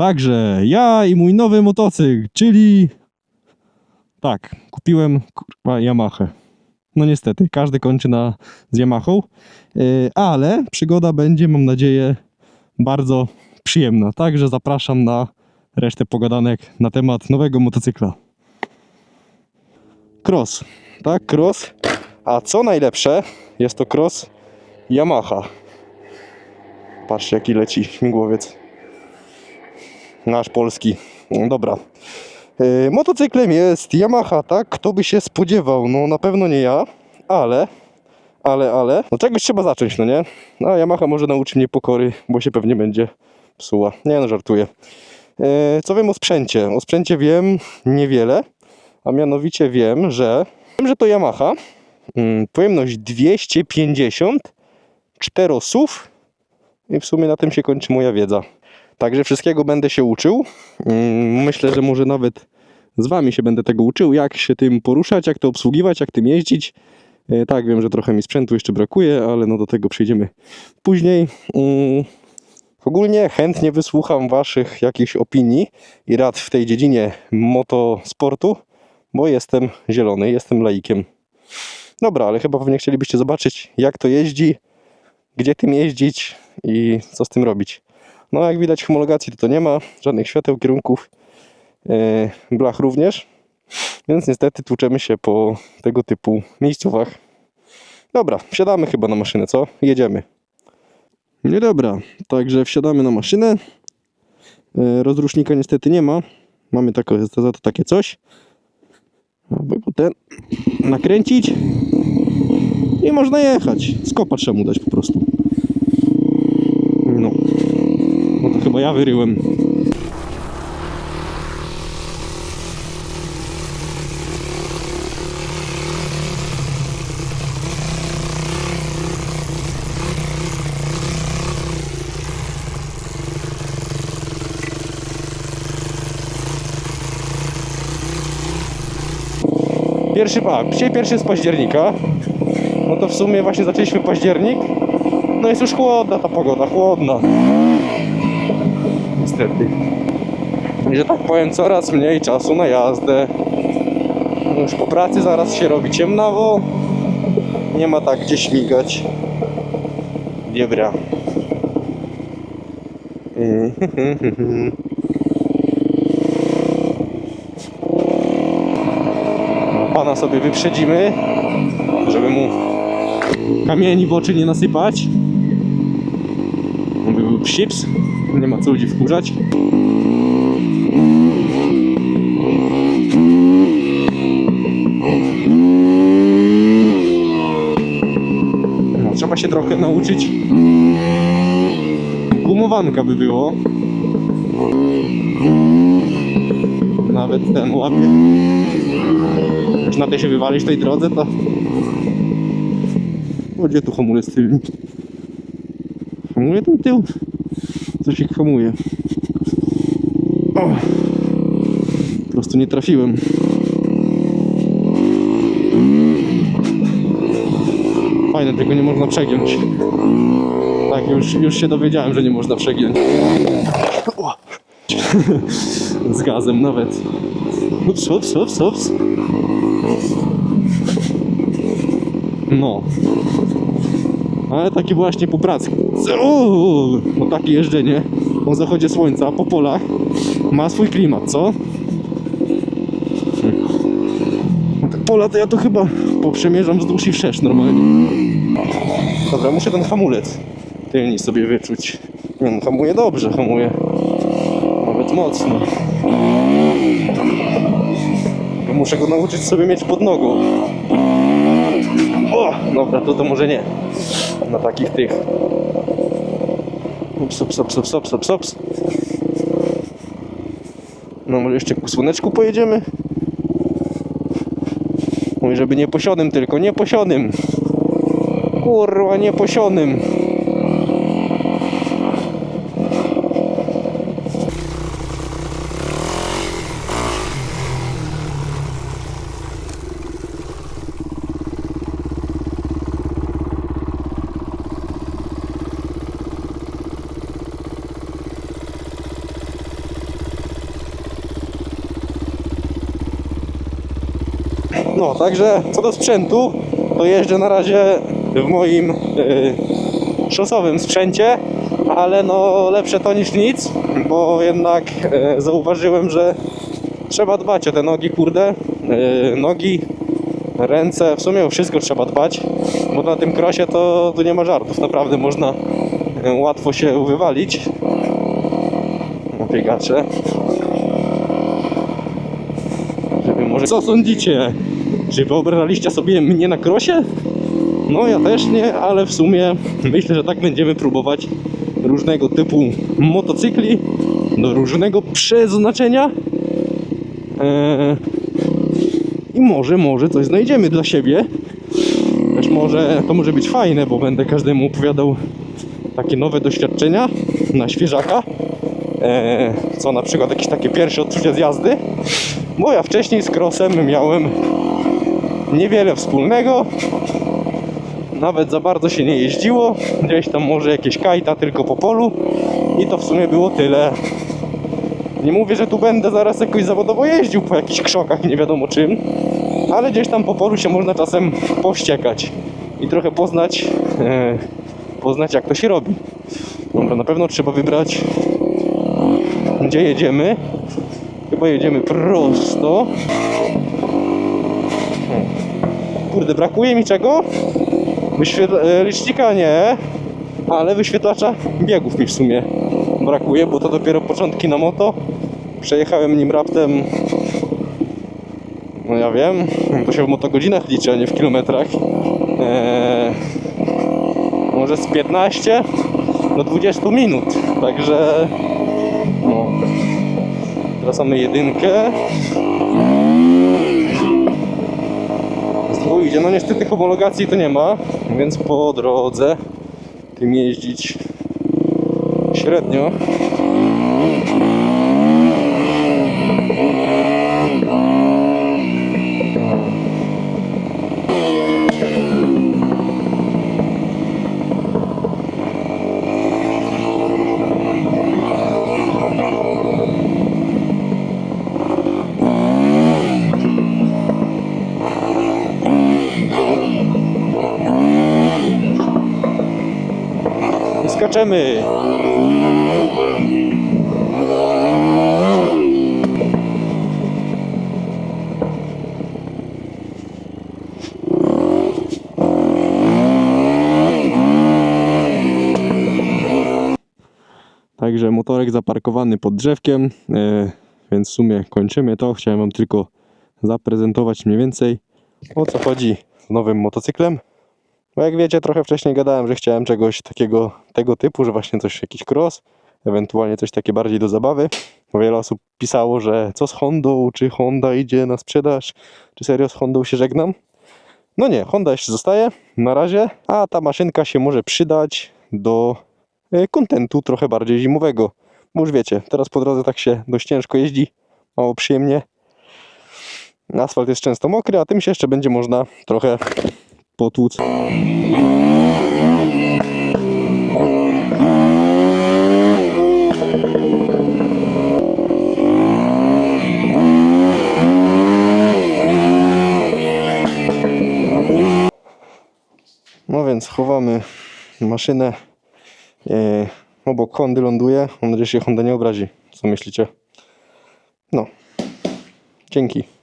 Także ja i mój nowy motocykl, czyli tak, kupiłem kurwa Yamaha. No niestety, każdy kończy na z Yamahą, yy, ale przygoda będzie, mam nadzieję, bardzo przyjemna. Także zapraszam na resztę pogadanek na temat nowego motocykla. Cross, tak, cross. A co najlepsze, jest to cross Yamaha. Patrzcie, jaki leci śmigłowiec. Nasz polski. No Dobra. Yy, motocyklem jest Yamaha, tak? Kto by się spodziewał? No na pewno nie ja, ale, ale, ale. No czegoś trzeba zacząć, no nie? No Yamaha może nauczy mnie pokory, bo się pewnie będzie psuła. Nie no, żartuję. Yy, co wiem o sprzęcie? O sprzęcie wiem niewiele, a mianowicie wiem, że wiem, że to Yamaha. Yy, pojemność 250 czterosów i w sumie na tym się kończy moja wiedza. Także wszystkiego będę się uczył. Mm, Myślę, że może nawet z Wami się będę tego uczył, jak się tym poruszać, jak to obsługiwać, jak tym jeździć. E, Tak, wiem, że trochę mi sprzętu jeszcze brakuje, ale no do tego przejdziemy później. Mm, Ogólnie chętnie wysłucham Waszych jakichś opinii i rad w tej dziedzinie motosportu, bo jestem zielony, jestem laikiem. Dobra, ale chyba pewnie chcielibyście zobaczyć, jak to jeździ, gdzie tym jeździć i co z tym robić. No jak widać homologacji to, to nie ma, żadnych świateł, kierunków, e, blach również, więc niestety tłuczemy się po tego typu miejscówach. Dobra, wsiadamy chyba na maszynę, co? Jedziemy. Nie dobra, także wsiadamy na maszynę. E, rozrusznika niestety nie ma. Mamy tako, za to takie coś. Aby ten nakręcić i można jechać. Skopa trzeba mu dać po prostu. No. Ja wyryłem. Pierwszy, a, dzisiaj pierwszy z października. No to w sumie właśnie zaczęliśmy październik. No jest już chłodna ta pogoda, chłodna. I że tak powiem, coraz mniej czasu na jazdę. Już po pracy zaraz się robi ciemnawo. Nie ma tak gdzie śmigać. Dobra. Pana sobie wyprzedzimy, żeby mu kamieni w oczy nie nasypać. Mówił był psips, nie ma co ludzi wkurzać. No, trzeba się trochę nauczyć. Gumowanka by było. Nawet ten łapie. Jak na tej się wywalić tej drodze, to... O, gdzie tu hamulec tylny? Hamuje ten tył? Coś ich hamuje. O! Po prostu nie trafiłem. Fajne, tego nie można przegiąć. Tak, już, już się dowiedziałem, że nie można przegiąć. Z gazem nawet. Ups, ups, ups, ups. No. Ale taki właśnie po pracy. Uuu, no takie jeżdżenie o zachodzie słońca po polach ma swój klimat, co? No te pola to ja to chyba poprzemierzam wzdłuż i wszerz normalnie. Dobra, muszę ten hamulec tylni sobie wyczuć. Nie no, hamuje dobrze, hamuje. Nawet mocno. Muszę go nauczyć sobie mieć pod nogą. O, dobra, to to może nie. Na takich tych. Ups, ups, ups, ups, ups, ups, ups. No może jeszcze ku słoneczku pojedziemy? Mówi, żeby nie posionym tylko, nie posionym. Kurwa, nie posionym. No, także co do sprzętu, to jeżdżę na razie w moim y, szosowym sprzęcie, ale no lepsze to niż nic, bo jednak e, zauważyłem, że trzeba dbać o te nogi, kurde. E, nogi, ręce, w sumie o wszystko trzeba dbać, bo na tym krosie to tu nie ma żartów, naprawdę można łatwo się wywalić. Biegacze. Może... Co sądzicie? Czy wyobrażaliście sobie mnie na krosie? No ja też nie, ale w sumie myślę, że tak będziemy próbować różnego typu motocykli do różnego przeznaczenia. Eee, I może, może coś znajdziemy dla siebie. Też może to może być fajne, bo będę każdemu opowiadał takie nowe doświadczenia na świeżaka. Eee, co na przykład jakieś takie pierwsze odczucia z jazdy. Bo ja wcześniej z crossem miałem niewiele wspólnego. Nawet za bardzo się nie jeździło. Gdzieś tam może jakieś kajta tylko po polu. I to w sumie było tyle. Nie mówię, że tu będę zaraz jakoś zawodowo jeździł po jakichś krzokach, nie wiadomo czym. Ale gdzieś tam po polu się można czasem powściekać. I trochę poznać, e, poznać jak to się robi. Dobra, na pewno trzeba wybrać gdzie jedziemy. Chyba jedziemy prosto. Kurde, brakuje mi czego? Wyświetl- e, licznika nie, ale wyświetlacza biegów mi w sumie brakuje, bo to dopiero początki na moto. Przejechałem nim raptem, no ja wiem, to się w motogodzinach liczy, a nie w kilometrach. Eee, może z 15 do 20 minut, także no. Teraz mamy jedynkę. Tu idzie. No niestety homologacji to nie ma, więc po drodze tym jeździć średnio. Skaczemy. Także motorek zaparkowany pod drzewkiem, e, więc w sumie kończymy to. Chciałem Wam tylko zaprezentować mniej więcej o co chodzi z nowym motocyklem. Jak wiecie, trochę wcześniej gadałem, że chciałem czegoś takiego, tego typu, że właśnie coś, jakiś cross, ewentualnie coś takie bardziej do zabawy. Wiele osób pisało, że co z Hondą, czy Honda idzie na sprzedaż, czy serio z Hondą się żegnam. No nie, Honda jeszcze zostaje na razie, a ta maszynka się może przydać do e, kontentu trochę bardziej zimowego. Bo już wiecie, teraz po drodze tak się dość ciężko jeździ, mało przyjemnie. Asfalt jest często mokry, a tym się jeszcze będzie można trochę potłuc. No więc chowamy maszynę. E, obok Hondy ląduje. Mam nadzieję, że się Honda nie obrazi. Co myślicie? No. Dzięki.